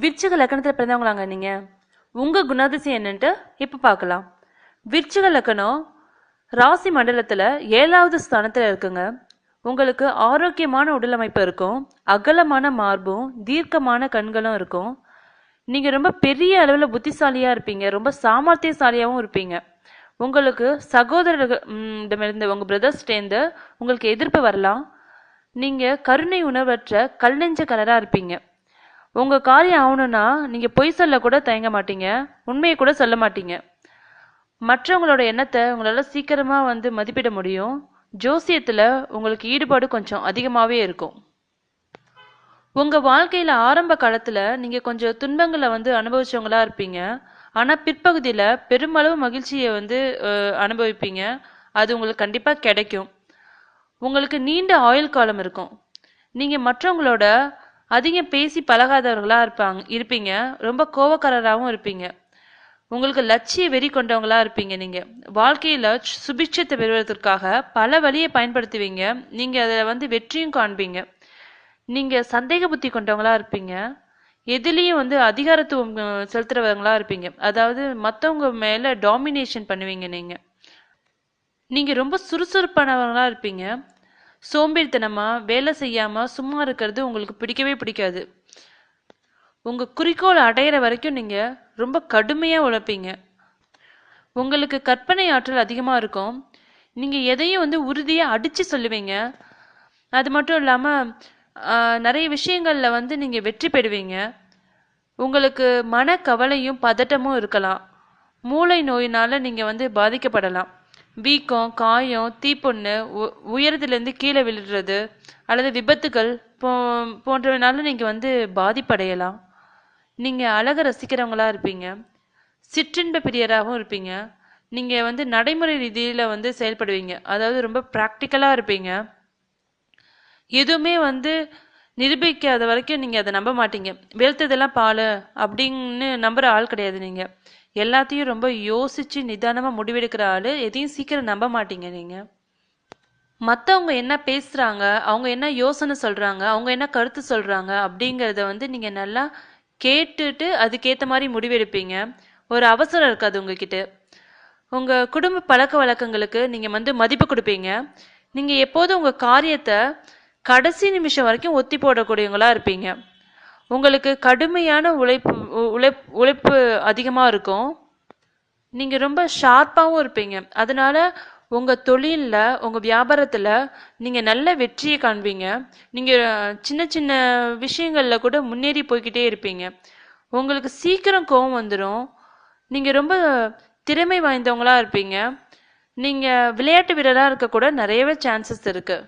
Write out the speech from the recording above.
விருச்சிக லக்கணத்தில் பிறந்தவங்களாங்க நீங்கள் உங்கள் குணாதிசயம் என்னன்ட்டு இப்போ பார்க்கலாம் விருச்சிக லக்கணம் ராசி மண்டலத்தில் ஏழாவது ஸ்தானத்தில் இருக்குங்க. உங்களுக்கு ஆரோக்கியமான உடலமைப்பு இருக்கும். அகலமான மார்பும் தீர்க்கமான கண்களும் இருக்கும். நீங்கள் ரொம்ப பெரிய அளவில் புத்திசாலியாக இருப்பீங்க. ரொம்ப சாமர்த்தியசாலியாகவும் இருப்பீங்க. உங்களுக்கு சகோதரர்களிடமிருந்து உங்கள் பிரதர்ஸ்டேருந்து உங்களுக்கு எதிர்ப்பு வரலாம். நீங்கள் கருணை உணர்வற்ற கல் நெஞ்ச கலராக இருப்பீங்க. உங்கள் காரியம் ஆகணும்னா நீங்கள் பொய் சொல்ல கூட தயங்க மாட்டீங்க உண்மையை கூட சொல்ல மாட்டீங்க. மற்றவங்களோட எண்ணத்தை உங்களால் சீக்கிரமாக வந்து மதிப்பிட முடியும். ஜோசியத்தில் உங்களுக்கு ஈடுபாடு கொஞ்சம் அதிகமாகவே இருக்கும். உங்கள் வாழ்க்கையில் ஆரம்ப காலத்தில் நீங்கள் கொஞ்சம் துன்பங்களை வந்து அனுபவிச்சவங்களா இருப்பீங்க. ஆனால் பிற்பகுதியில் பெருமளவு மகிழ்ச்சியை வந்து அனுபவிப்பீங்க. அது உங்களுக்கு கண்டிப்பாக கிடைக்கும். உங்களுக்கு நீண்ட ஆயுள் காலம் இருக்கும். நீங்கள் மற்றவங்களோட அதிகம் பேசி பழகாதவர்களாக இருப்பாங்க இருப்பீங்க. ரொம்ப கோவக்காரராகவும் இருப்பீங்க. உங்களுக்கு லட்சிய வெறி கொண்டவங்களா இருப்பீங்க நீங்கள் வாழ்க்கையில் சுபிட்சத்தை பெறுவதற்காக பல வழியை பயன்படுத்துவீங்க. நீங்கள் அதில் வந்து வெற்றியும் காண்பீங்க. நீங்கள் சந்தேக புத்தி கொண்டவங்களா இருப்பீங்க. எதுலேயும் வந்து அதிகாரத்துவம் செலுத்துறவங்களா இருப்பீங்க. அதாவது மற்றவங்க மேலே டாமினேஷன் பண்ணுவீங்க நீங்கள் நீங்கள் ரொம்ப சுறுசுறுப்பானவங்களா இருப்பீங்க. சோம்பேறித்தனமாக வேலை செய்யாமல் சும்மா இருக்கிறது உங்களுக்கு பிடிக்கவே பிடிக்காது. உங்கள் குறிக்கோள் அடையிற வரைக்கும் நீங்கள் ரொம்ப கடுமையாக உழைப்பீங்க. உங்களுக்கு கற்பனை ஆற்றல் அதிகமாக இருக்கும். நீங்கள் எதையும் வந்து உறுதியாக அடித்து சொல்லுவீங்க. அது மட்டும் இல்லாமல் நிறைய விஷயங்களில் வந்து நீங்கள் வெற்றி பெறுவீங்க. உங்களுக்கு மன கவலையும் பதட்டமும் இருக்கலாம். மூளை நோயினால் நீங்கள் வந்து பாதிக்கப்படலாம். வீக்கம் காயம் தீப்பொண்ணு உ- உயரத்திலிருந்து கீழே விழுறது அல்லது விபத்துகள் போ போன்றவனால நீங்கள் வந்து பாதிப்படையலாம். நீங்கள் அழக ரசிக்கிறவங்களா இருப்பீங்க. சிற்றின்ப பிரியராகவும் இருப்பீங்க. நீங்கள் வந்து நடைமுறை ரீதியில் வந்து செயல்படுவீங்க. அதாவது ரொம்ப ப்ராக்டிக்கலாக இருப்பீங்க. எதுவுமே வந்து நிரூபிக்காத வரைக்கும் நீங்கள் அதை நம்ப மாட்டீங்க. வெளுத்ததெல்லாம் பால் அப்படின்னு நம்புகிற ஆள் கிடையாது நீங்கள் எல்லாத்தையும் ரொம்ப யோசிச்சு நிதானமாக முடிவெடுக்கிற ஆளு எதையும் சீக்கிரம் நம்ப மாட்டீங்க நீங்கள் மற்றவங்க என்ன பேசுகிறாங்க அவங்க என்ன யோசனை சொல்கிறாங்க அவங்க என்ன கருத்து சொல்கிறாங்க அப்படிங்கிறத வந்து நீங்கள் நல்லா கேட்டுட்டு அதுக்கேற்ற மாதிரி முடிவெடுப்பீங்க. ஒரு அவசரம் இருக்காது உங்ககிட்ட. உங்கள் குடும்ப பழக்க வழக்கங்களுக்கு நீங்கள் வந்து மதிப்பு கொடுப்பீங்க. நீங்கள் எப்போதும் உங்கள் காரியத்தை கடைசி நிமிஷம் வரைக்கும் ஒத்தி போடக்கூடியவங்களா இருப்பீங்க. உங்களுக்கு கடுமையான உழைப்பு உழைப் உழைப்பு அதிகமாக இருக்கும். நீங்கள் ரொம்ப ஷார்ப்பாகவும் இருப்பீங்க. அதனால உங்கள் தொழிலில் உங்கள் வியாபாரத்தில் நீங்கள் நல்ல வெற்றியை காண்பீங்க. நீங்கள் சின்ன சின்ன விஷயங்களில் கூட முன்னேறி போய்கிட்டே இருப்பீங்க. உங்களுக்கு சீக்கிரம் கோவம் வந்துடும் நீங்கள் ரொம்ப திறமை வாய்ந்தவங்களாக இருப்பீங்க. நீங்கள் விளையாட்டு வீரராக இருக்க கூட நிறையவே சான்சஸ் இருக்குது